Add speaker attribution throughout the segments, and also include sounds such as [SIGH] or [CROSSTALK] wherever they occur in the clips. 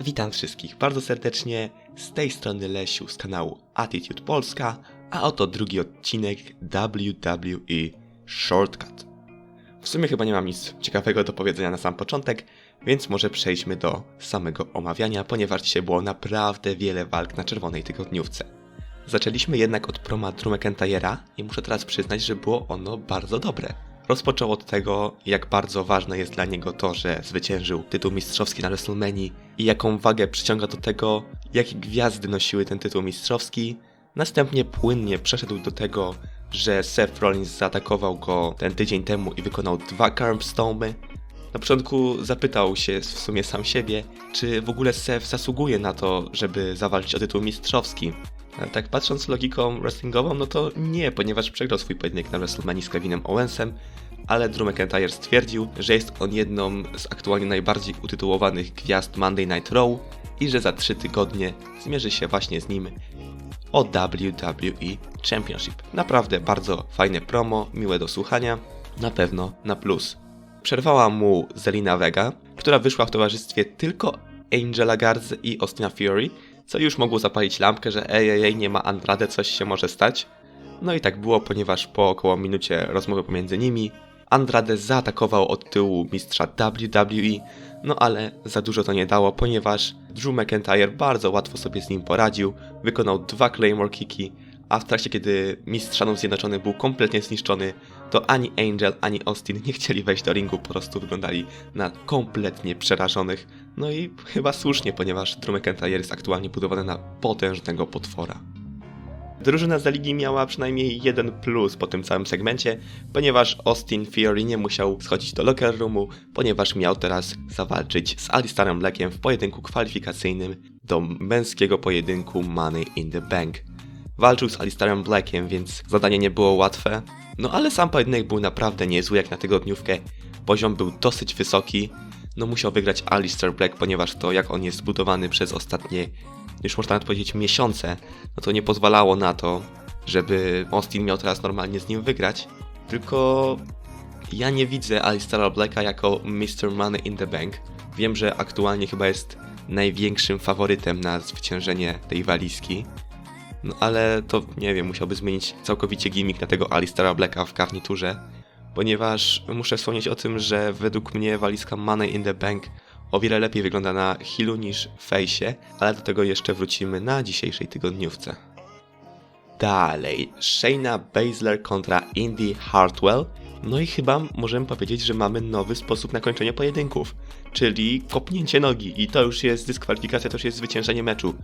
Speaker 1: Witam wszystkich bardzo serdecznie, z tej strony Lesiu z kanału Attitude Polska, a oto drugi odcinek WWE Shortcut. W sumie chyba nie mam nic ciekawego do powiedzenia na sam początek, więc może przejdźmy do samego omawiania, ponieważ dzisiaj było naprawdę wiele walk na czerwonej tygodniówce. Zaczęliśmy jednak od proma Drew McIntyre'a i muszę teraz przyznać, że było ono bardzo dobre. Rozpoczął od tego, jak bardzo ważne jest dla niego to, że zwyciężył tytuł mistrzowski na WrestleMania i jaką wagę przyciąga do tego, jakie gwiazdy nosiły ten tytuł mistrzowski. Następnie płynnie przeszedł do tego, że Seth Rollins zaatakował go ten tydzień temu i wykonał dwa Stone'y. Na początku zapytał się w sumie sam siebie, czy w ogóle Seth zasługuje na to, żeby zawalczyć o tytuł mistrzowski. Tak patrząc logiką wrestlingową, no to nie, ponieważ przegrał swój pojedynek na WrestleMania z Kevinem Owensem, ale Drew McIntyre stwierdził, że jest on jedną z aktualnie najbardziej utytułowanych gwiazd Monday Night Raw i że za 3 tygodnie zmierzy się właśnie z nim o WWE Championship. Naprawdę bardzo fajne promo, miłe do słuchania, na pewno na plus. Przerwała mu Zelina Vega, która wyszła w towarzystwie tylko Angela Garza i Austina Fury, co już mogło zapalić lampkę, że ej, ej, ej, nie ma Andrade, coś się może stać. No i tak było, ponieważ po około minucie rozmowy pomiędzy nimi Andrade zaatakował od tyłu mistrza WWE, no ale za dużo to nie dało, ponieważ Drew McIntyre bardzo łatwo sobie z nim poradził, wykonał dwa Claymore Kiki, a w trakcie kiedy mistrz Stanów Zjednoczonych był kompletnie zniszczony, to ani Angel, ani Austin nie chcieli wejść do ringu, po prostu wyglądali na kompletnie przerażonych. No i chyba słusznie, ponieważ Drew McIntyre jest aktualnie budowany na potężnego potwora. Drużyna z ligi miała przynajmniej jeden plus po tym całym segmencie, ponieważ Austin Theory nie musiał schodzić do locker roomu, ponieważ miał teraz zawalczyć z Alistairem Blackiem w pojedynku kwalifikacyjnym do męskiego pojedynku Money in the Bank. Walczył z Alistairem Blackiem, więc zadanie nie było łatwe, no ale sam pojedynek był naprawdę niezły jak na tygodniówkę. Poziom był dosyć wysoki, no musiał wygrać Alistair Black, ponieważ to jak on jest zbudowany przez ostatnie już można nawet powiedzieć miesiące, no to nie pozwalało na to, żeby Austin miał teraz normalnie z nim wygrać. Tylko ja nie widzę Alistaira Blacka jako Mr. Money in the Bank. Wiem, że aktualnie chyba jest największym faworytem na zwyciężenie tej walizki. No ale to nie wiem, musiałby zmienić całkowicie gimmick na tego Alistaira Blacka w garniturze. Ponieważ muszę wspomnieć o tym, że według mnie walizka Money in the Bank o wiele lepiej wygląda na healu niż fejsie, ale do tego jeszcze wrócimy na dzisiejszej tygodniówce. Dalej, Shayna Baszler kontra Indy Hartwell. No i chyba możemy powiedzieć, że mamy nowy sposób na kończenie pojedynków, czyli kopnięcie nogi i to już jest dyskwalifikacja, to już jest zwyciężenie meczu.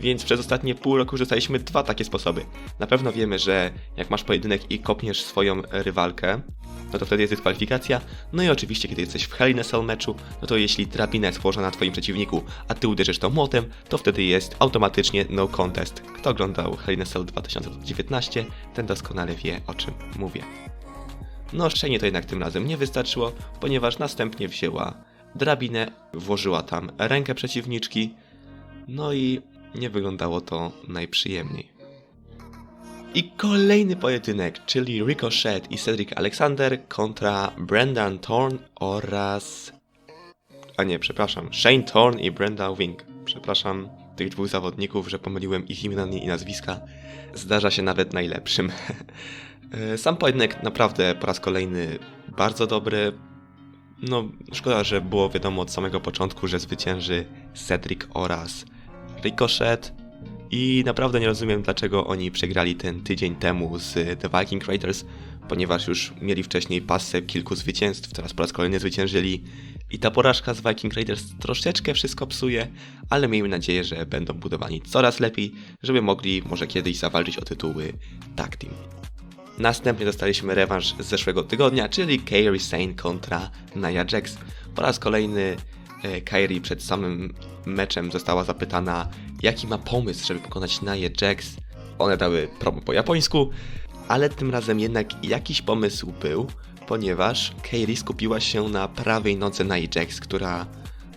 Speaker 1: Więc przez ostatnie pół roku rzucaliśmy dwa takie sposoby. Na pewno wiemy, że jak masz pojedynek i kopniesz swoją rywalkę, no to wtedy jest dyskwalifikacja. No i oczywiście, kiedy jesteś w Hell in meczu, no to jeśli drabina jest położona na twoim przeciwniku, a ty uderzysz tą młotem, to wtedy jest automatycznie no contest. Kto oglądał Hell in a Cell 2019, ten doskonale wie o czym mówię. No szczęście to jednak tym razem nie wystarczyło, ponieważ następnie wzięła drabinę, włożyła tam rękę przeciwniczki, no i nie wyglądało to najprzyjemniej. I kolejny pojedynek, czyli Ricochet i Cedric Alexander kontra Brendan Thorne oraz... A nie, przepraszam, Shane Thorne i Brendan Wing. Przepraszam tych dwóch zawodników, że pomyliłem ich imiona i nazwiska. Zdarza się nawet najlepszym. [LAUGHS] Sam pojedynek naprawdę po raz kolejny bardzo dobry. No, szkoda, że było wiadomo od samego początku, że zwycięży Cedric oraz Ricochet. I naprawdę nie rozumiem, dlaczego oni przegrali ten tydzień temu z The Viking Raiders, ponieważ już mieli wcześniej pasę kilku zwycięstw, teraz po raz kolejny zwyciężyli. I ta porażka z Viking Raiders troszeczkę wszystko psuje, ale miejmy nadzieję, że będą budowani coraz lepiej, żeby mogli może kiedyś zawalczyć o tytuły Tag Team. Następnie dostaliśmy rewanż z zeszłego tygodnia, czyli Kairi Sane kontra Nia Jax. Po raz kolejny e, Kairi przed samym meczem została zapytana, jaki ma pomysł, żeby pokonać Nia Jax. One dały promo po japońsku, ale tym razem jednak jakiś pomysł był, ponieważ Kairi skupiła się na prawej nodze Nia Jax, która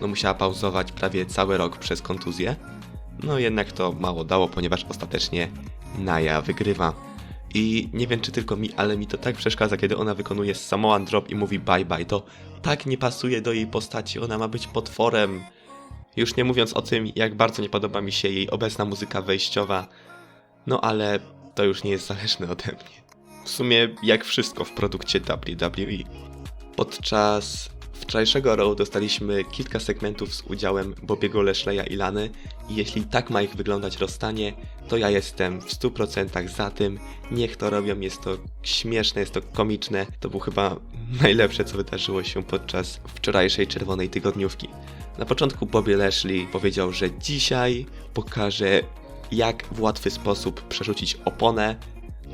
Speaker 1: no, musiała pauzować prawie cały rok przez kontuzję. No jednak to mało dało, ponieważ ostatecznie Nia wygrywa. I nie wiem czy tylko mi, ale mi to tak przeszkadza, kiedy ona wykonuje Samoan Drop i mówi bye bye. To tak nie pasuje do jej postaci, ona ma być potworem. Już nie mówiąc o tym, jak bardzo nie podoba mi się jej obecna muzyka wejściowa, no ale to już nie jest zależne ode mnie. W sumie jak wszystko w produkcie WWE. Podczas wczorajszego Raw dostaliśmy kilka segmentów z udziałem Bobiego Lashleya i Lany i jeśli tak ma ich wyglądać rozstanie, to ja jestem w 100% za tym. Niech to robią, jest to śmieszne, jest to komiczne. To był chyba [LAUGHS] najlepsze, co wydarzyło się podczas wczorajszej czerwonej tygodniówki. Na początku Bobby Lashley powiedział, że dzisiaj pokaże jak w łatwy sposób przerzucić oponę.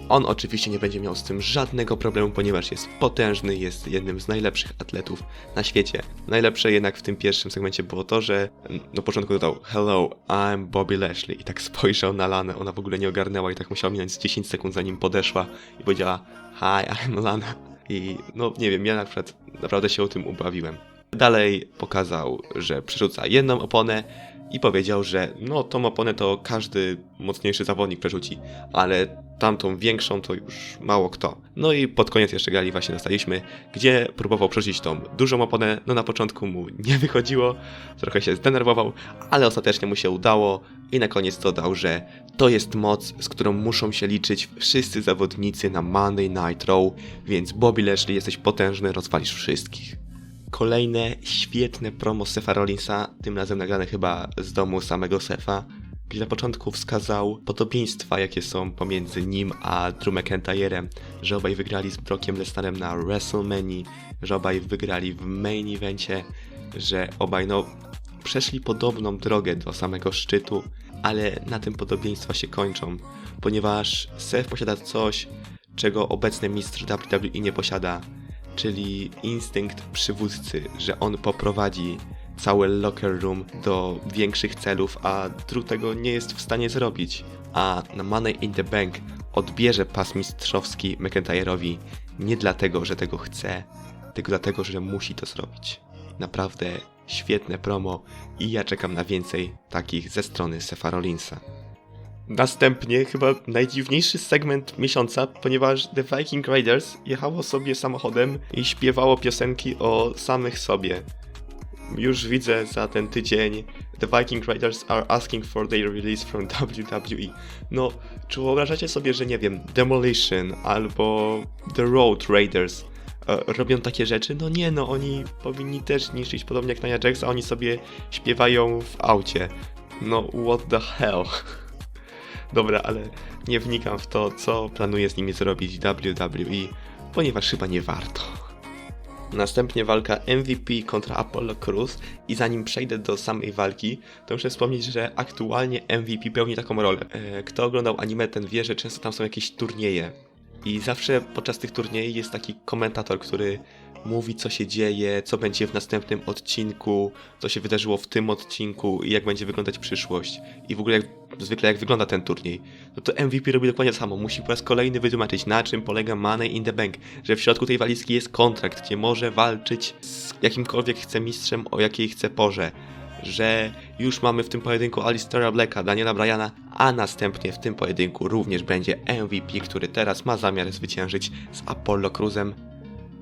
Speaker 1: On oczywiście nie będzie miał z tym żadnego problemu, ponieważ jest potężny, jest jednym z najlepszych atletów na świecie. Najlepsze jednak w tym pierwszym segmencie było to, że na początku dodał Hello, I'm Bobby Lashley i tak spojrzał na Lanę, ona w ogóle nie ogarnęła i tak musiała minąć z 10 sekund zanim podeszła i powiedziała Hi, I'm Lana. I no nie wiem, ja na przykład naprawdę się o tym ubawiłem. Dalej pokazał, że przerzuca jedną oponę i powiedział, że no tą oponę to każdy mocniejszy zawodnik przerzuci, ale tamtą większą to już mało kto. No i pod koniec jeszcze gali właśnie dostaliśmy, gdzie próbował przerzucić tą dużą oponę, no na początku mu nie wychodziło, trochę się zdenerwował, ale ostatecznie mu się udało i na koniec dodał, że to jest moc, z którą muszą się liczyć wszyscy zawodnicy na Monday Night Raw, więc Bobby Lashley jesteś potężny, rozwalisz wszystkich kolejne świetne promo Sefa Rollinsa, tym razem nagrane chyba z domu samego Sefa, gdzie na początku wskazał podobieństwa, jakie są pomiędzy nim a Drew McIntyrem, że obaj wygrali z Brockiem Lesnarem na WrestleMania, że obaj wygrali w main evencie, że obaj no przeszli podobną drogę do samego szczytu, ale na tym podobieństwa się kończą, ponieważ Seth posiada coś, czego obecny mistrz WWE nie posiada, czyli instynkt przywódcy, że on poprowadzi cały locker room do większych celów, a Drew tego nie jest w stanie zrobić. A na Money in the Bank odbierze pas mistrzowski McIntyre'owi nie dlatego, że tego chce, tylko dlatego, że musi to zrobić. Naprawdę świetne promo i ja czekam na więcej takich ze strony Sefa Rollinsa. Następnie chyba najdziwniejszy segment miesiąca, ponieważ The Viking Riders jechało sobie samochodem i śpiewało piosenki o samych sobie. Już widzę za ten tydzień The Viking Riders are asking for their release from WWE. No, czy wyobrażacie sobie, że nie wiem, Demolition albo The Road Raiders e, robią takie rzeczy? No nie, no oni powinni też niszczyć podobnie jak Nia Jax, a oni sobie śpiewają w aucie. No, what the hell. Dobra, ale nie wnikam w to, co planuje z nimi zrobić WWE, ponieważ chyba nie warto. Następnie walka MVP kontra Apollo Cruz i zanim przejdę do samej walki, to muszę wspomnieć, że aktualnie MVP pełni taką rolę. E, Kto oglądał anime, ten wie, że często tam są jakieś turnieje. I zawsze podczas tych turniejów jest taki komentator, który mówi co się dzieje, co będzie w następnym odcinku, co się wydarzyło w tym odcinku i jak będzie wyglądać przyszłość. I w ogóle jak, zwykle jak wygląda ten turniej. No to MVP robi dokładnie samo. Musi po raz kolejny wytłumaczyć na czym polega Money in the Bank. Że w środku tej walizki jest kontrakt, gdzie może walczyć z jakimkolwiek chce mistrzem o jakiej chce porze że już mamy w tym pojedynku Alistera Blacka, Daniela Bryana, a następnie w tym pojedynku również będzie MVP, który teraz ma zamiar zwyciężyć z Apollo Cruzem.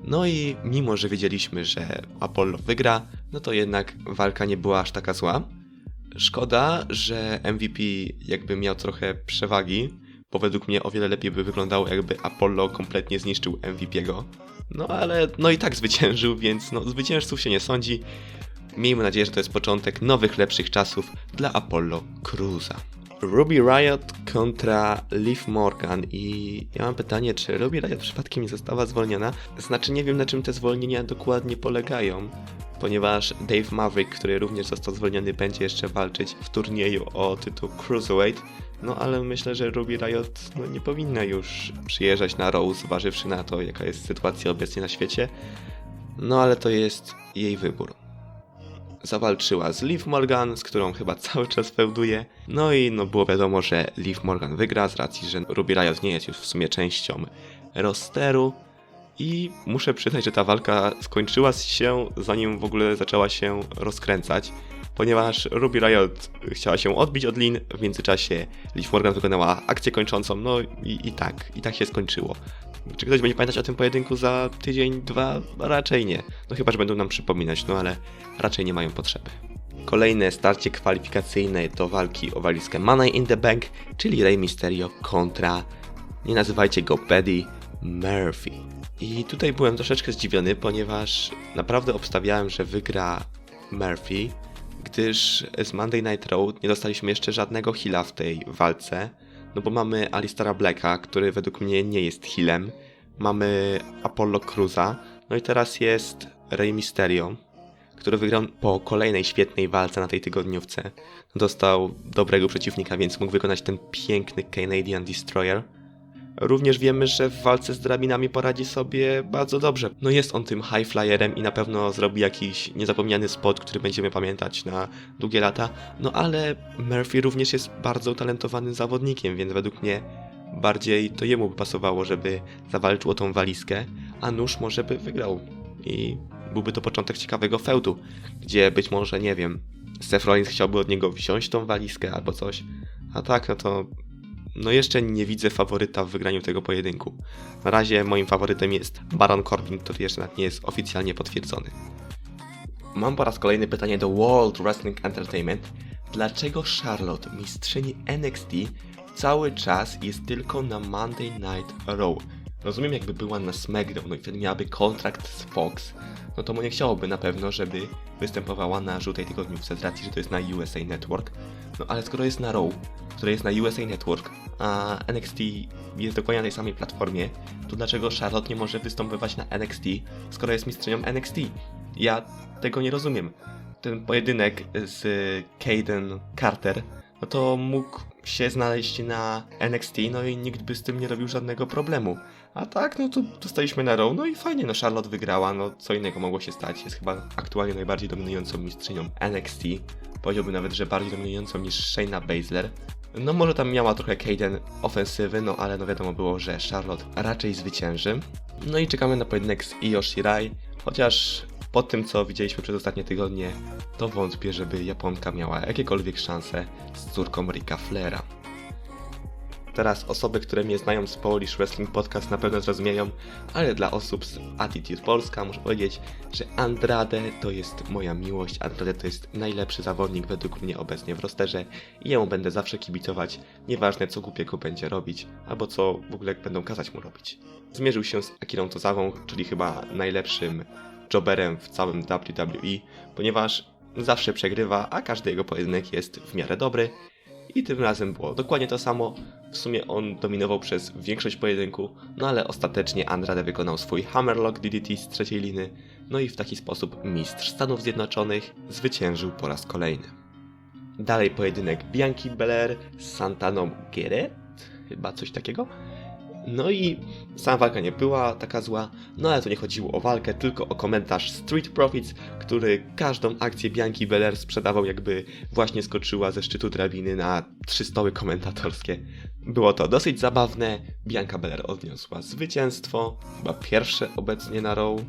Speaker 1: No i mimo, że wiedzieliśmy, że Apollo wygra, no to jednak walka nie była aż taka zła. Szkoda, że MVP jakby miał trochę przewagi, bo według mnie o wiele lepiej by wyglądało, jakby Apollo kompletnie zniszczył MVP'ego. No ale no i tak zwyciężył, więc no zwycięzców się nie sądzi. Miejmy nadzieję, że to jest początek nowych, lepszych czasów dla Apollo Cruza. Ruby Riot kontra Liv Morgan i ja mam pytanie, czy Ruby Riot przypadkiem nie została zwolniona? Znaczy nie wiem na czym te zwolnienia dokładnie polegają, ponieważ Dave Maverick, który również został zwolniony, będzie jeszcze walczyć w turnieju o tytuł Cruiserweight, no ale myślę, że Ruby Riot no, nie powinna już przyjeżdżać na Rose, zważywszy na to, jaka jest sytuacja obecnie na świecie. No ale to jest jej wybór zawalczyła z Liv Morgan, z którą chyba cały czas feuduje. No i no było wiadomo, że Liv Morgan wygra z racji, że Ruby Riot nie jest już w sumie częścią rosteru. I muszę przyznać, że ta walka skończyła się zanim w ogóle zaczęła się rozkręcać, ponieważ Ruby Riot chciała się odbić od Lin, w międzyczasie Liv Morgan wykonała akcję kończącą, no i, i tak, i tak się skończyło. Czy ktoś będzie pamiętać o tym pojedynku za tydzień, dwa? Raczej nie. No chyba, że będą nam przypominać, no ale raczej nie mają potrzeby. Kolejne starcie kwalifikacyjne do walki o walizkę Money in the Bank, czyli Rey Mysterio kontra, nie nazywajcie go Paddy, Murphy. I tutaj byłem troszeczkę zdziwiony, ponieważ naprawdę obstawiałem, że wygra Murphy, gdyż z Monday Night Raw nie dostaliśmy jeszcze żadnego heala w tej walce, no bo mamy Alistara Blacka, który według mnie nie jest healem, mamy Apollo Cruza, no i teraz jest Rey Mysterio, który wygrał po kolejnej świetnej walce na tej tygodniówce. Dostał dobrego przeciwnika, więc mógł wykonać ten piękny Canadian Destroyer. Również wiemy, że w walce z drabinami poradzi sobie bardzo dobrze. No jest on tym high flyerem i na pewno zrobi jakiś niezapomniany spot, który będziemy pamiętać na długie lata. No ale Murphy również jest bardzo utalentowanym zawodnikiem, więc według mnie bardziej to jemu by pasowało, żeby zawalczył o tą walizkę, a nóż może by wygrał. I byłby to początek ciekawego feudu, gdzie być może, nie wiem, Seth Rollins chciałby od niego wziąć tą walizkę albo coś. A tak, no to no jeszcze nie widzę faworyta w wygraniu tego pojedynku. Na razie moim faworytem jest Baron Corbin, który jeszcze nawet nie jest oficjalnie potwierdzony. Mam po raz kolejny pytanie do World Wrestling Entertainment. Dlaczego Charlotte, mistrzyni NXT, cały czas jest tylko na Monday Night Raw? Rozumiem, jakby była na SmackDown, no i wtedy miałaby kontrakt z Fox, no to mu nie chciałoby na pewno, żeby występowała na żółtej tygodniówce z racji, że to jest na USA Network. No ale skoro jest na Raw, które jest na USA Network, a NXT jest dokładnie na tej samej platformie, to dlaczego Charlotte nie może występować na NXT, skoro jest mistrzynią NXT? Ja tego nie rozumiem. Ten pojedynek z Caden Carter, no to mógł się znaleźć na NXT, no i nikt by z tym nie robił żadnego problemu. A tak, no to dostaliśmy na Raw, no i fajnie, no Charlotte wygrała, no co innego mogło się stać. Jest chyba aktualnie najbardziej dominującą mistrzynią NXT. Powiedziałbym nawet, że bardziej dominującą niż Shayna Baszler. No może tam miała trochę Kaden ofensywy, no ale no wiadomo było, że Charlotte raczej zwycięży. No i czekamy na pojedynek z Io Shirai, chociaż po tym co widzieliśmy przez ostatnie tygodnie, to wątpię, żeby Japonka miała jakiekolwiek szanse z córką Ricka Flaira. Teraz osoby, które mnie znają z Polish Wrestling Podcast na pewno zrozumieją, ale dla osób z Attitude Polska muszę powiedzieć, że Andrade to jest moja miłość. Andrade to jest najlepszy zawodnik według mnie obecnie w rosterze i jemu będę zawsze kibicować, nieważne co głupiego będzie robić, albo co w ogóle będą kazać mu robić. Zmierzył się z Akirą Tozawą, czyli chyba najlepszym jobberem w całym WWE, ponieważ zawsze przegrywa, a każdy jego pojedynek jest w miarę dobry. I tym razem było dokładnie to samo. W sumie on dominował przez większość pojedynku, no ale ostatecznie Andrade wykonał swój Hammerlock DDT z trzeciej liny, no i w taki sposób mistrz Stanów Zjednoczonych zwyciężył po raz kolejny. Dalej pojedynek Bianchi Belair z Santaną Guerret, chyba coś takiego. No i sama walka nie była taka zła, no ale to nie chodziło o walkę, tylko o komentarz Street Profits, który każdą akcję Bianki Belair sprzedawał jakby właśnie skoczyła ze szczytu drabiny na trzy stoły komentatorskie. Było to dosyć zabawne, Bianka Belair odniosła zwycięstwo, chyba pierwsze obecnie na Raw.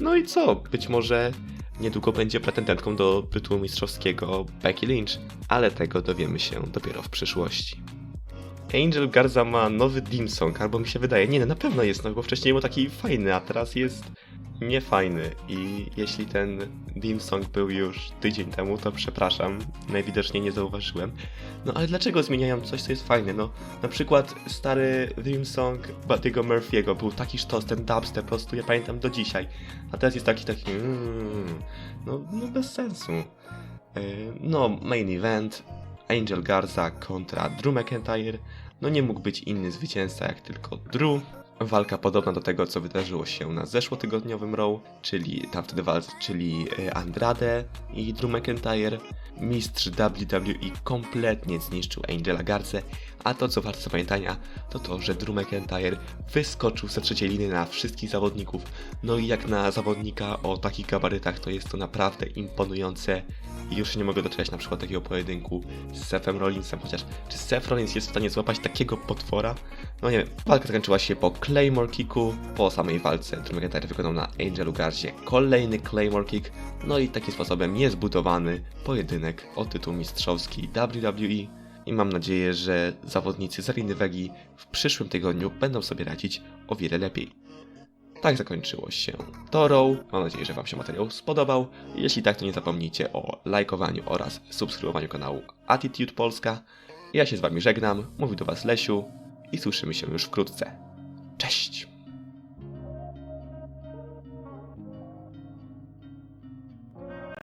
Speaker 1: No i co, być może niedługo będzie pretendentką do tytułu mistrzowskiego Becky Lynch, ale tego dowiemy się dopiero w przyszłości. Angel Garza ma nowy theme song, albo mi się wydaje, nie no na pewno jest, no bo wcześniej był taki fajny, a teraz jest niefajny i jeśli ten theme song był już tydzień temu, to przepraszam, najwidoczniej nie zauważyłem. No ale dlaczego zmieniają coś, co jest fajne? No na przykład stary theme song Buddy'ego Murphy'ego był taki sztos, ten dubstep, po prostu ja pamiętam do dzisiaj, a teraz jest taki, taki, mm, no, no bez sensu. Yy, No, main event, Angel Garza kontra Drew McIntyre. No nie mógł być inny zwycięzca jak tylko Drew. Walka podobna do tego, co wydarzyło się na zeszłotygodniowym Raw, czyli tam wtedy walc, czyli e, Andrade i Drew McIntyre. Mistrz WWE kompletnie zniszczył Angela Garce, a to co warto zapamiętania, to to, że Drew McIntyre wyskoczył ze trzeciej liny na wszystkich zawodników. No i jak na zawodnika o takich gabarytach, to jest to naprawdę imponujące. I już nie mogę doczekać na przykład takiego pojedynku z Sethem Rollinsem, chociaż czy Seth Rollins jest w stanie złapać takiego potwora? No nie wiem, walka zakończyła się po Claymore Kicku, po samej walce Drew McIntyre wykonał na Angelu Garzie kolejny Claymore Kick, no i takim sposobem jest budowany pojedynek o tytuł mistrzowski WWE i mam nadzieję, że zawodnicy z Ariny Wegi w przyszłym tygodniu będą sobie radzić o wiele lepiej. Tak zakończyło się Torą. Mam nadzieję, że Wam się materiał spodobał. Jeśli tak, to nie zapomnijcie o lajkowaniu oraz subskrybowaniu kanału Attitude Polska. Ja się z Wami żegnam, mówi do Was Lesiu i słyszymy się już wkrótce. Cześć!